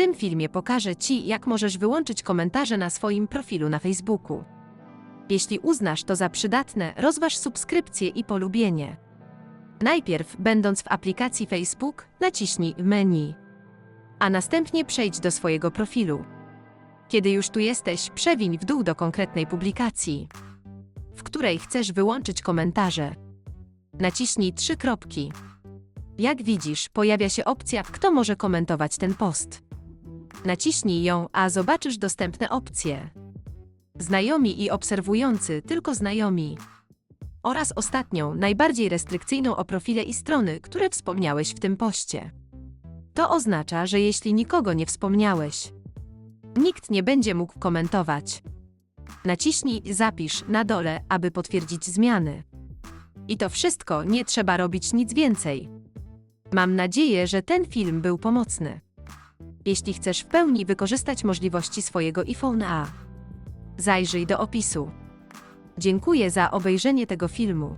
tym filmie pokażę Ci, jak możesz wyłączyć komentarze na swoim profilu na Facebooku. Jeśli uznasz to za przydatne, rozważ subskrypcję i polubienie. Najpierw, będąc w aplikacji Facebook, naciśnij menu, a następnie przejdź do swojego profilu. Kiedy już tu jesteś, przewiń w dół do konkretnej publikacji, w której chcesz wyłączyć komentarze. Naciśnij trzy kropki. Jak widzisz, pojawia się opcja, kto może komentować ten post. Naciśnij ją, a zobaczysz dostępne opcje. Znajomi i obserwujący, tylko znajomi. Oraz ostatnią, najbardziej restrykcyjną o profile i strony, które wspomniałeś w tym poście. To oznacza, że jeśli nikogo nie wspomniałeś, nikt nie będzie mógł komentować. Naciśnij Zapisz na dole, aby potwierdzić zmiany. I to wszystko, nie trzeba robić nic więcej. Mam nadzieję, że ten film był pomocny. Jeśli chcesz w pełni wykorzystać możliwości swojego iPhone A, zajrzyj do opisu. Dziękuję za obejrzenie tego filmu.